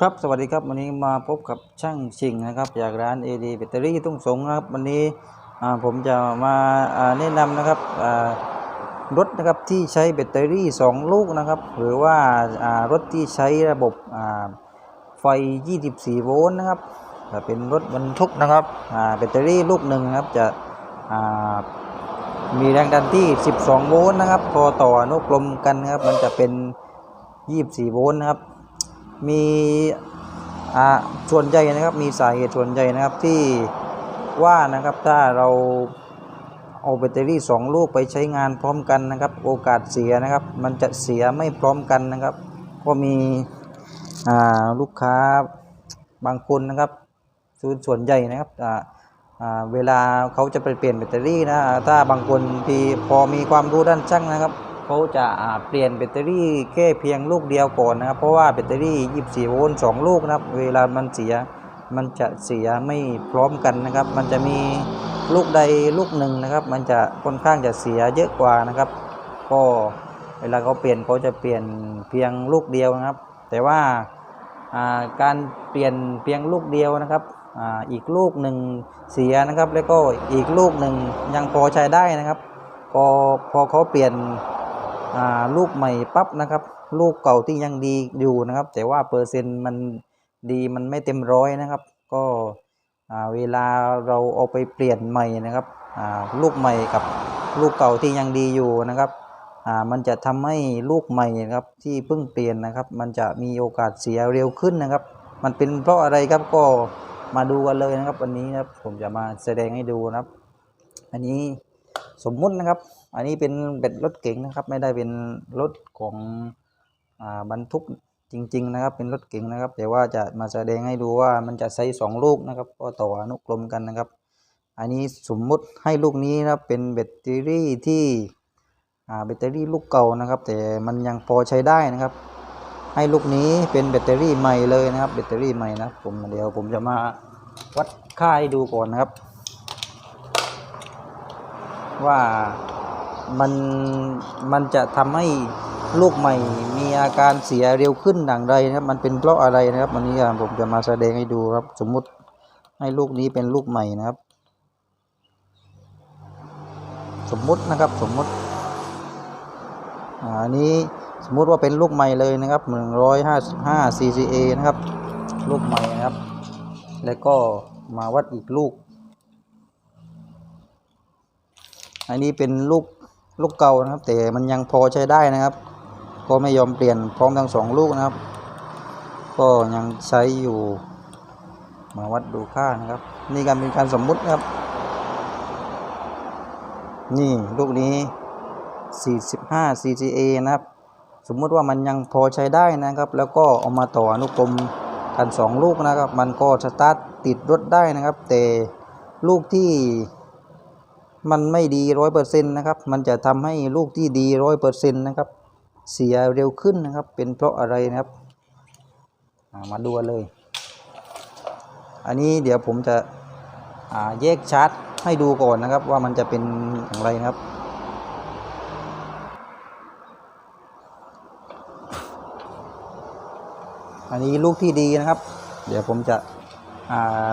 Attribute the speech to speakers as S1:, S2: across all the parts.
S1: ครับสวัสดีครับวันนี้มาพบกับช่างชิงนะครับจากร้าน AD แบตเตอรี่ทุ่งสงนะครับวันนี้ผมจะมาแนะนำนะครับรถนะครับที่ใช้แบตเตอรี่ 2 ลูกนะครับ หรือว่ารถที่ใช้ระบบอ่าไฟ 24 โวลต์นะครับเป็นรถบรรทุกนะครับแบตเตอรี่ลูกหนึ่งนะครับจะมีแรงดันที่ 12 โวลต์นะครับพอต่ออนุกลมกันนะครับมันจะเป็น 24 โวลต์นะครับ มีอ่าส่วนใหญ่นะครับมีสาเหตุส่วนใหญ่นะครับที่ว่านะครับถ้าเราเอาแบตเตอรี่ 2 ลูกไปใช้งานพร้อมกันนะครับ โอกาสเสียนะครับ มันจะเสียไม่พร้อมกันนะครับ ก็มีอ่าลูกค้าบางคนนะครับส่วนส่วนใหญ่นะครับอ่าอ่าเวลาเขาจะไปเปลี่ยนแบตเตอรี่นะถ้าบางคนที่พอมีความรู้ด้านช่างนะครับ เขาจะเปลี่ยนแบตเตอรี่แค่เพียงลูกเดียวก่อนนะครับ เพราะว่าแบตเตอรี่ 24 โวลต์2ลูกนะครับ เวลามันเสียมันจะเสียไม่พร้อมกันนะครับ มันจะมีลูกใดลูกหนึ่งนะครับ มันจะค่อนข้างจะเสียเยอะกว่านะครับ ก็เวลาเขาเปลี่ยนเขาจะเปลี่ยนเพียงลูกเดียวนะครับ แต่ว่าการเปลี่ยนเพียงลูกเดียวนะครับออีกลูกหนึ่งเสียนะครับ แล้วก็อีกลูกหนึ่งยังพอใช้ได้นะครับ พอพอเขาเปลี่ยน ลูกใหม่ปั๊บนะครับ ลูกเก่าที่ยังดีอยู่นะครับ แต่ว่าเปอร์เซ็นต์มันดีมันไม่เต็มร้อยนะครับ ก็เวลาเราเอาไปเปลี่ยนใหม่นะครับลูกใหม่กับลูกเก่าที่ยังดีอยู่นะครับมันจะทำให้ลูกใหม่นะครับที่เพิ่งเปลี่ยนนะครับ มันจะมีโอกาสเสียเร็วขึ้นนะครับ มันเป็นเพราะอะไรครับก็มาดูกันเลยนะครับ วันนี้นะครับผมจะมาแสดงให้ดูนะครับ อันนี้สมมุตินะครับ อันนี้เป็นเบ็ดรถเก๋งนะครับ ไม่ได้เป็นรถของอบรรทุกจริง ๆ นะครับ เป็นรถเก๋งนะครับ แต่ว่าจะมาแสดงให้ดูว่ามันจะใช้สองลูกนะครับก็ต่ออนุกรมกันนะครับ อันนี้สมมุติให้ลูกนี้นะครับเป็นแบตเตอรี่ที่แบตเตอรี่ลูกเก่านะครับ แต่มันยังพอใช้ได้นะครับ ให้ลูกนี้เป็นแบตเตอรี่ใหม่เลยนะครับแบตเตอรี่ใหม่นะผมเดี๋ยวผมจะมาวัดค่าให้ดูก่อนนะครับ ว่า มันมันจะทำให้ลูกใหม่มีอาการเสียเร็วขึ้นอย่างไรนะครับ มันเป็นเพราะอะไรนะครับวันนี้ผมจะมาแสดงให้ดูครับ สมมุติให้ลูกนี้เป็นลูกใหม่นะครับ สมมุตินะครับสมมุติอันนี้สมมุติว่าเป็นลูกใหม่เลยนะครับ155 CCA นะครับ ลูกใหม่นะครับ แล้วก็มาวัดอีกลูก อันนี้เป็นลูก ลูกเก่านะครับ แต่มันยังพอใช้ได้นะครับ ก็ไม่ยอมเปลี่ยนพร้อมทั้งสองลูกนะครับ ก็ยังใช้อยู่ มาวัดดูค่านะครับ นี่การเป็นการสมมุตินะครับ นี่ลูกนี้ 45 CCA นะครับ สมมุติว่ามันยังพอใช้ได้นะครับ แล้วก็เอามาต่ออนุกรมกันสองลูกนะครับ มันก็สตาร์ทติดรถได้นะครับ แต่ลูกที่ มันไม่ดีร้อยเปอร์เซ็นต์นะครับ มันจะทำให้ลูกที่ดีร้อยเปอร์เซ็นต์นะครับ เสียเร็วขึ้นนะครับ เป็นเพราะอะไรนะครับ มาดูเลย อันนี้เดี๋ยวผมจะแยกชาร์จให้ดูก่อนนะครับ ว่ามันจะเป็นอย่างไรนะครับอันนี้ลูกที่ดีนะครับ เดี๋ยวผมจะ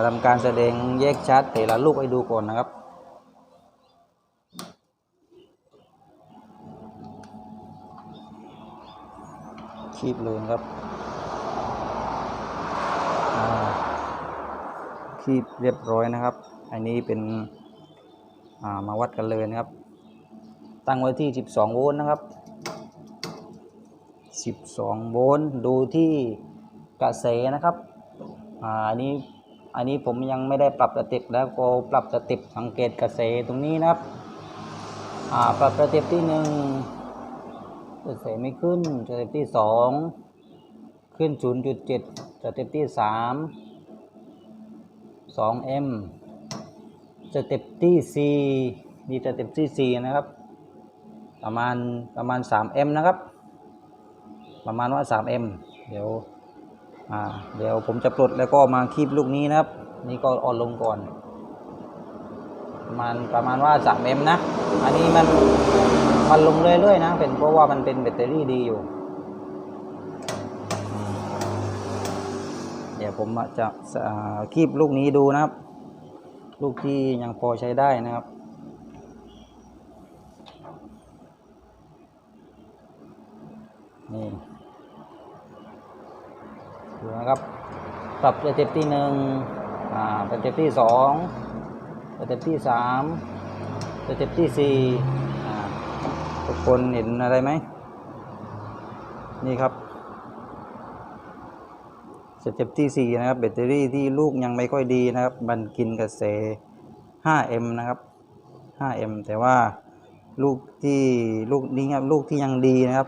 S1: ทำการแสดงแยกชาร์จแต่ละลูกให้ดูก่อนนะครับ ชีพเลยครับคีบเรียบร้อยนะครับ อันนี้เป็นมาวัดกันเลยนะครับ ตั้งไว้ที่ 12 โวลต์นะครับ 12 โวลต์ดูที่กระแสนะครับอ,อันนี้อันนี้ผมยังไม่ได้ปรับสเติปแล้วก็ปรับสเติปสังเกตกระแสตรงนี้นะครับปรับสเติปที่ 1 จะเดใส่ไม่ขึ้นสเต็ปที่สองขึ้น 0.7สเต็ปที่สาม 2m สเต็ปที่สี่นี่สเต็ปที่สี่นะครับ ประมาณประมาณ 3m นะครับ ประมาณว่า 3m เดี๋ยวเดี๋ยวผมจะปลดแล้วก็มาคีบลูกนี้นะครับ นี่ก็อ่อนลงก่อนประมาณประมาณว่า 3m นะ อันนี้มัน มันลงเรื่อยๆนะ เป็นเพราะว่ามันเป็นแบตเตอรี่ดีอยู่ เดี๋ยวผมจะคีบลูกนี้ดูนะครับ ลูกที่ยังพอใช้ได้นะครับนี่ดูนะครับปรับสเต็ปที่หนึ่งอ่าสเต็ปที่สองสเต็ปที่สามสเต็ปที่สี่ ทุกคนเห็นอะไรไหม นี่ครับสเต็ปที่ 4 นะครับ แบตเตอรี่ที่ลูกยังไม่ค่อยดีนะครับ มันกินกระแส 5M นะครับ 5M แต่ว่าลูกที่ลูกนี้ครับลูกที่ยังดีนะครับ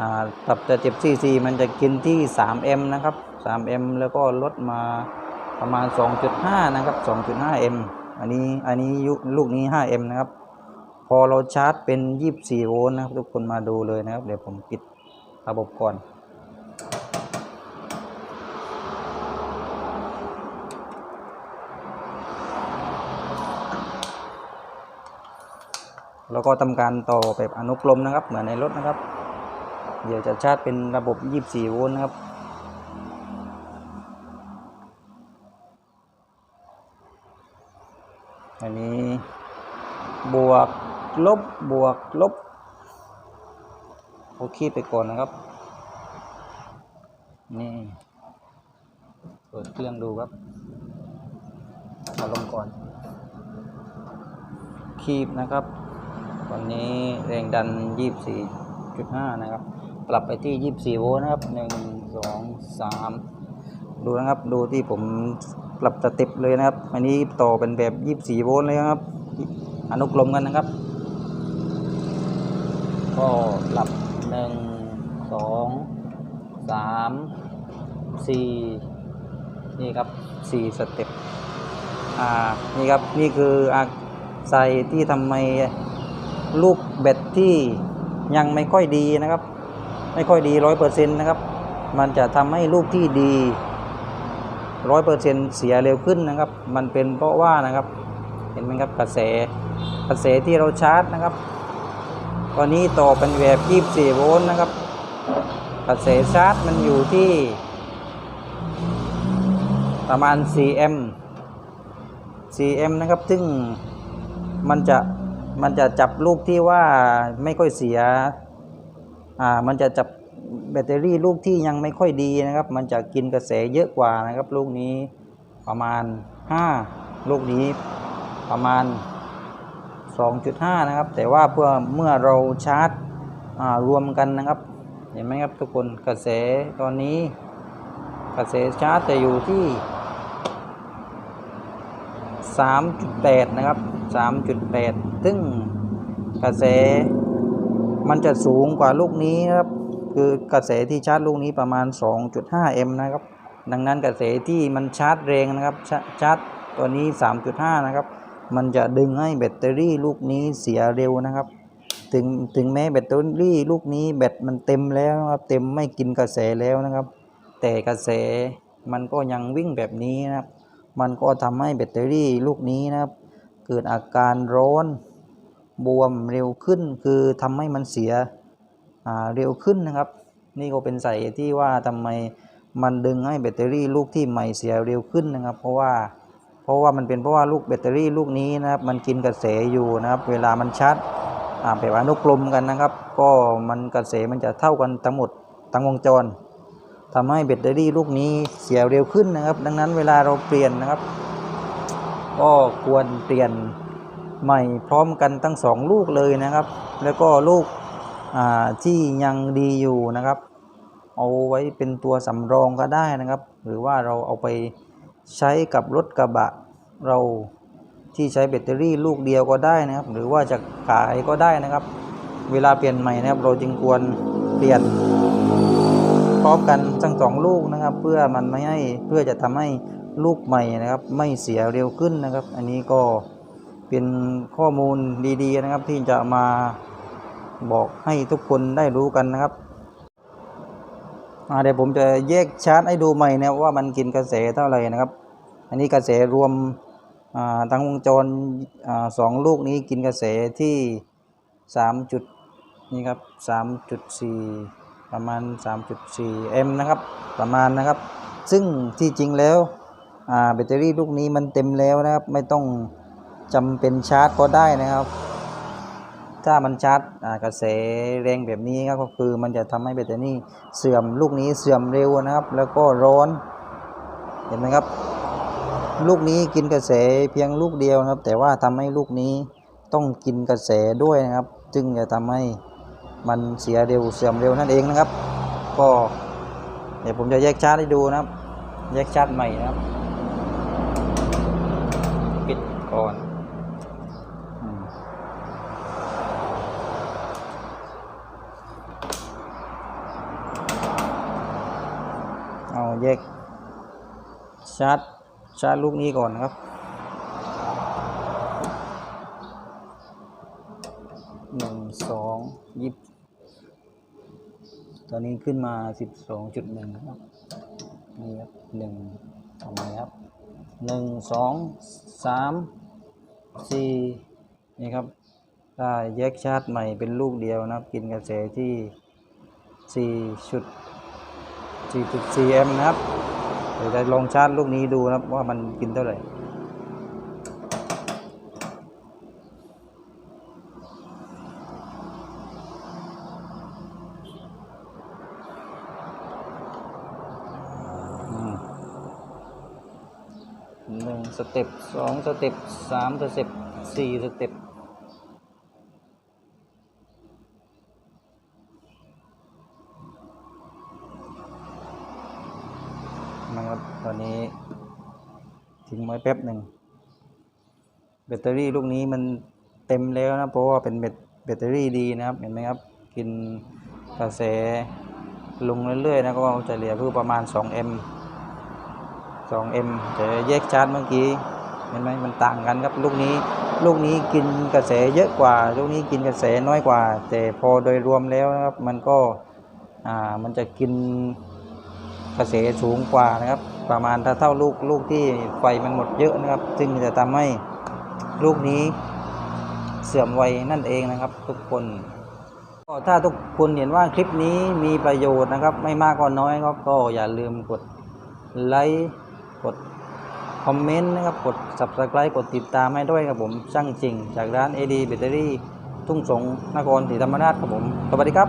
S1: อ่าปรับสเต็ปที่4มันจะกินที่ 3M นะครับ 3M แล้วก็ลดมาประมาณ 2.5 นะครับ 2.5M อันนี้อันนี้ลูกนี้ 5M นะครับ พอเราชาร์จเป็น 24 โวลต์นะครับทุกคนมาดูเลยนะครับ เดี๋ยวผมปิดระบบก่อน แล้วก็ทำการต่อแบบอนุกรมนะครับ เหมือนในรถนะครับ เดี๋ยวจะชาร์จเป็นระบบ 24 โวลต์นะครับอันนี้บวก ลบบวกลบ โอเคไปก่อนนะครับ นี่เปิดเครื่องดูครับเอาลงก่อน คีบนะครับวันนี้แรงดัน 24.5 นะครับ ปรับไปที่ 24 โวลต์นะครับ 1 2 3 ดูนะครับ ดูที่ผมปรับสเต็ปเลยนะครับ อันนี้ต่อเป็นแบบ 24 โวลต์เลยครับ อนุกรมกันนะครับ ก็ปรับ1 2 3 4นี่ครับ4สเต็ปอ่านี่ครับนี่คืออาใส่ที่ทำไมลูกแบตที่ยังไม่ค่อยดีนะครับ ไม่ค่อยดีร้อยเปอร์เซ็นต์นะครับ มันจะทำให้ลูกที่ดีร้อยเปอร์เซ็นต์เสียเร็วขึ้นนะครับ มันเป็นเพราะว่านะครับ เห็นไหมครับกระแสกระแสที่เราชาร์จนะครับ ตอนนี้ต่อเป็นแบบ24โวลต์นะครับกระแสชาร์จมันอยู่ที่ ประมาณ 4M 4M นะครับ ซึ่งมันจะมันจะจับลูกที่ว่าไม่ค่อยเสีย อ่า มันจะจับแบตเตอรี่ลูกที่ยังไม่ค่อยดีนะครับ มันจะกินกระแสเยอะกว่านะครับ ลูกนี้ประมาณ 5 ลูกนี้ประมาณ 2.5 นะครับ แต่ว่าเพื่อเมื่อเราชาร์จรวมกันนะครับ เห็นไหมครับทุกคนกระแสตอนนี้ กระแสชาร์จจะอยู่ที่ 3.8 นะครับ 3.8 ซึ่งกระแสมันจะสูงกว่าลูกนี้นะครับ คือกระแสที่ชาร์จลูกนี้ประมาณ 2.5 m นะครับ ดังนั้นกระแสที่มันชาร์จแรงนะครับชชาร์จตัวนี้ 3.5 นะครับ มันจะดึงให้แบตเตอรี่ลูกนี้เสียเร็วนะครับ ถึงถึงแม้แบตเตอรี่ลูกนี้แบตมันเต็มแล้วนะครับ เต็มไม่กินกระแสแล้วนะครับ แต่กระแสมันก็ยังวิ่งแบบนี้นะครับ มันก็ทำให้แบตเตอรี่ลูกนี้นะครับ เกิดอาการร้อนบวมเร็วขึ้น คือทำให้มันเสียอ่าเร็วขึ้นนะครับ นี่ก็เป็นสาเหตุที่ว่าทำไมมันดึงให้แบตเตอรี่ลูกที่ใหม่เสียเร็วขึ้นนะครับ เพราะว่า เพราะว่ามันเป็นเพราะว่าลูกแบตเตอรี่ลูกนี้นะครับมันกินกระแสอยู่นะครับ เวลามันชาร์จอ่าแบบอนุกรมกันนะครับ ก็มันกระแสมันจะเท่ากันทั้งหมดทั้งวงจรทำให้แบตเตอรี่ลูกนี้เสียเร็วขึ้นนะครับ ดังนั้นเวลาเราเปลี่ยนนะครับ ก็ควรเปลี่ยนใหม่พร้อมกันทั้งสองลูกเลยนะครับ แล้วก็ลูกอ่าที่ยังดีอยู่นะครับ เอาไว้เป็นตัวสำรองก็ได้นะครับ หรือว่าเราเอาไป ใช้กับรถกระบะเราที่ใช้แบตเตอรี่ลูกเดียวก็ได้นะครับ หรือว่าจะขายก็ได้นะครับ เวลาเปลี่ยนใหม่นะครับ เราจึงควรเปลี่ยนพร้อมกันทั้งสองลูกนะครับ เพื่อมันไม่ให้เพื่อจะทำให้ลูกใหม่นะครับ ไม่เสียเร็วขึ้นนะครับ อันนี้ก็เป็นข้อมูลดีๆนะครับ ที่จะมาบอกให้ทุกคนได้รู้กันนะครับ เดี๋ยวผมจะแยกชาร์จให้ดูใหม่นะว่ามันกินกระแสเท่าไหร่นะครับ อันนี้กระแสรวมทั้งวงจรอสองลูกนี้กินกระแสที่สามจุดนี่ครับสามจุดสี่ประมาณ 3.4 m นะครับประมาณนะครับ ซึ่งที่จริงแล้วแบตเตอรี่ลูกนี้มันเต็มแล้วนะครับ ไม่ต้องจำเป็นชาร์จก็ได้นะครับ ถ้ามันชาร์จกระแสแรงแบบนี้ครับก็คือมันจะทำให้แบตเตอรี่เสื่อมลูกนี้เสื่อมเร็วนะครับ แล้วก็ร้อนเห็นไหมครับ ลูกนี้กินกระแสเพียงลูกเดียวนะครับ แต่ว่าทำให้ลูกนี้ต้องกินกระแสด้วยนะครับ จึงจะทำให้มันเสียเร็วเสื่อมเร็วนั่นเองนะครับ ก็เดี๋ยวผมจะแยกชาร์จให้ดูนะครับ แยกชาร์จใหม่นะครับ ปิดก่อนอืม เอาแยกชาร์จชาร์จลูกนี้ก่อนครับ หนึ่งสองยิบตอนนี้ขึ้นมาสิบสองจุดหนึ่งครับ นี่ครับหนึ่งทำไมครับหนึ่งสองสามสี่นี่ครับได้แยกชาร์จใหม่เป็นลูกเดียวนะครับ กินกระแสที่สี่ชุด สี่จุดสี่แอมป์นะครับ เดี๋ยวจะลองชาร์จลูกนี้ดูนะครับว่ามันกินเท่าไหร่อืมหนึ่งสเต็ปสองสเต็ปสามสเต็ปสี่สเต็ปนะครับตอนนี้ทิ้งไว้แป๊บหนึ่งแบตเตอรี่ลูกนี้มันเต็มแล้วนะเพราะว่าเป็นแบตแบตเตอรี่ดีนะครับ เห็นไหมครับ กินกระแสลงเรื่อยๆนะก็จะเหลือเพื่อประมาณ 2M 2M แต่แยกชาร์จเมื่อกี้เห็นไหมมันต่างกันครับลูกนี้ลูกนี้กินกระแสเยอะกว่า ลูกนี้กินกระแสน้อยกว่า แต่พอโดยรวมแล้วนะครับ มันก็อ่ามันจะกินกระแสสูงกว่านะครับ ประมาณถ้าเท่าลูกลูกที่ไฟมันหมดเยอะนะครับซึ่งจะทำให้ลูกนี้เสื่อมไวนั่นเองนะครับ ทุกคนก็ถ้าทุกคนเห็นว่าคลิปนี้มีประโยชน์นะครับ ไม่มากก็น้อยครับก็อย่าลืมกดไลค์กดคอมเมนต์นะครับกด subscribe กดติดตามให้ด้วยครับผมช่างจริง จากร้าน AD แบตเตอรี่ทุ่งสงนครศรีธรรมราชครับผม สวัสดีครับ